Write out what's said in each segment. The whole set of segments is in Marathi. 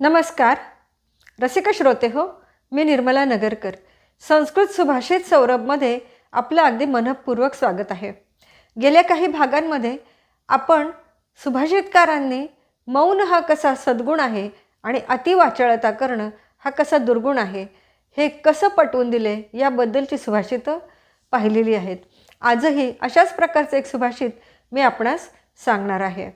नमस्कार. रसिक श्रोते हो मी निर्मला नगरकर. संस्कृत सुभाषित सौरभमध्ये आपलं अगदी मनपूर्वक स्वागत आहे. गेल्या काही भागांमध्ये आपण सुभाषितकारांनी मौन हा कसा सद्गुण आहे आणि अतिवाचाळता करणं हा कसा दुर्गुण आहे हे कसं पटवून दिले याबद्दलची सुभाषितं पाहिलेली आहेत. आजही अशाच प्रकारचं एक सुभाषित मी आपणास सांगणार आहे.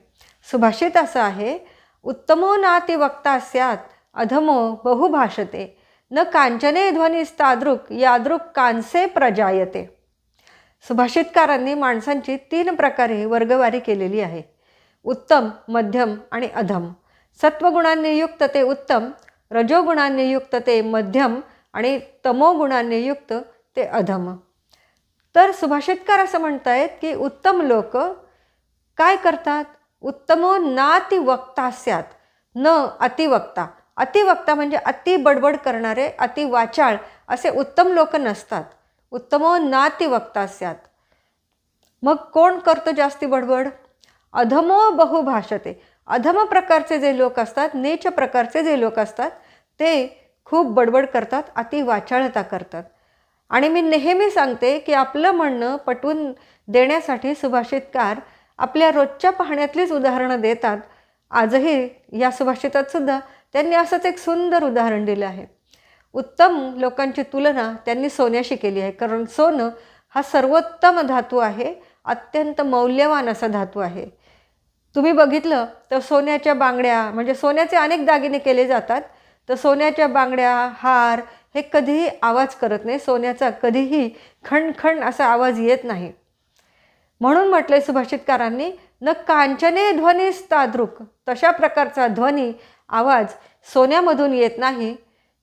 सुभाषित असं आहे उत्तमो नाति वक्ता स्यात् अधमो बहुभाषते। न कांचने ध्वनिस्तादृक यादृक कांसे प्रजायते। सुभाषितकारांनी माणसांची तीन प्रकारे वर्गवारी केलेली आहे। उत्तम मध्यम आणि अधम। सत्वगुणांनी युक्त ते उत्तम रजोगुणांनी युक्त ते मध्यम आणि तमोगुणांनी युक्त ते अधम। तर सुभाषितकार असं म्हणतायत की उत्तम लोक काय करतात? उत्तमो नाति वक्ता स्यात न अतिवक्ता. अतिवक्ता म्हणजे अति बडबड करणारे अति वाचाळ असे उत्तम लोक नसतात. उत्तमो नाति वक्ता स्यात मग कोण करतो जास्ती बडबड? अधमो बहुभाषते. अधम प्रकारचे जे लोक असतात नीच प्रकारचे जे लोक असतात ते खूप बडबड करतात अति वाचाळता करतात. आणि मी नेहमी सांगते की आपलं म्हणणं पटवून देण्यासाठी सुभाषितकार आपल्या रोजच्या पाहण्यातलीच उदाहरणं देतात. आजही या सुभाषितात सुद्धा त्यांनी असंच एक सुंदर उदाहरण दिलं आहे. उत्तम लोकांची तुलना त्यांनी सोन्याशी केली आहे. कारण सोनं हा सर्वोत्तम धातू आहे. अत्यंत मौल्यवान असा धातू आहे. तुम्ही बघितलं तर सोन्याच्या बांगड्या म्हणजे सोन्याचे अनेक दागिने केले जातात. तर सोन्याच्या बांगड्या हार हे कधीही आवाज करत नाही. सोन्याचा कधीही खणखण असा आवाज येत नाही. म्हणून म्हटलंय सुभाषितकारांनी न कांचने ध्वनीस तशा प्रकारचा ध्वनी आवाज सोन्यामधून येत नाही.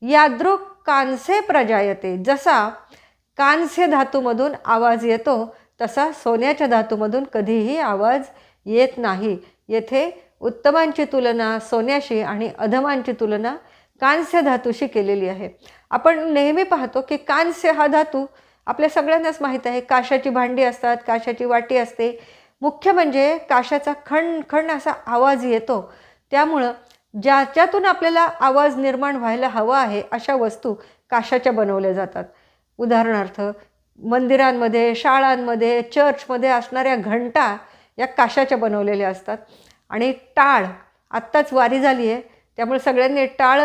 यादृक कांसे प्रजायते. जसा कांस्य धातूमधून आवाज येतो तसा सोन्याच्या धातूमधून कधीही आवाज येत नाही. येथे उत्तमांची तुलना सोन्याशी आणि अधमांची तुलना कांस्य धातूशी केलेली आहे. आपण नेहमी पाहतो की कांस्य हा धातू आपल्या सगळ्यांनाच माहीत आहे काशाची भांडी असतात काशाची वाटी असते. मुख्य म्हणजे काशाचा खण खण असा आवाज येतो. त्यामुळं ज्याच्यातून आपल्याला आवाज निर्माण व्हायला हवा आहे अशा वस्तू काशाच्या बनवल्या जातात. उदाहरणार्थ मंदिरांमध्ये शाळांमध्ये चर्चमध्ये असणाऱ्या घंटा या काशाच्या बनवलेल्या असतात. आणि टाळ आत्ताच वारी झाली आहे त्यामुळे सगळ्यांनी टाळ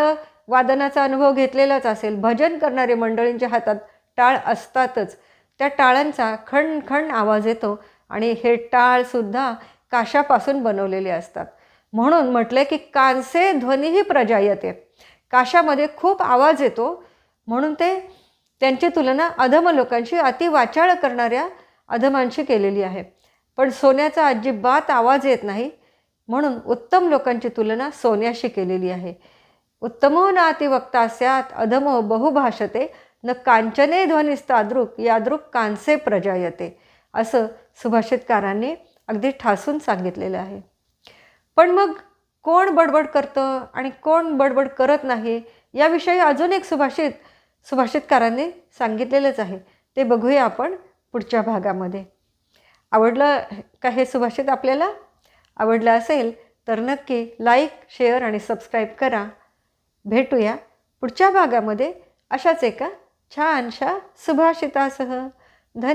वादनाचा अनुभव घेतलेलाच असेल. भजन करणारे मंडळींच्या हातात टाळ असतातच. त्या टाळांचा खण खण आवाज येतो आणि हे टाळसुद्धा काशापासून बनवलेले असतात. म्हणून म्हटलं की कांसे ध्वनीही प्रजा येते. काशामध्ये खूप आवाज येतो. म्हणून ते त्यांची तुलना अधम लोकांशी अतिवाचाळ करणाऱ्या अधमांशी केलेली आहे. पण सोन्याचा अजिबात आवाज येत नाही. म्हणून उत्तम लोकांची तुलना सोन्याशी केलेली आहे. उत्तमो नातिवक्ता स्यात अधमो बहुभाषते न कांचने ध्वनिस्तादृक यादृक कांसे प्रजायते असं सुभाषितकारांनी अगदी ठासून सांगितलेलं आहे. पण मग कोण बडबड करतं आणि कोण बडबड करत नाही याविषयी अजून एक सुभाषित सुभाषितकारांनी सांगितलेलंच आहे. ते बघूया आपण पुढच्या भागामध्ये. आवडलं का हे सुभाषित आपल्याला? आवडलं असेल तर नक्की लाईक शेअर आणि सबस्क्राईब करा. भेटूया पुढच्या भागामध्ये अशाच एका छानशा सुभाषितासह. धन्य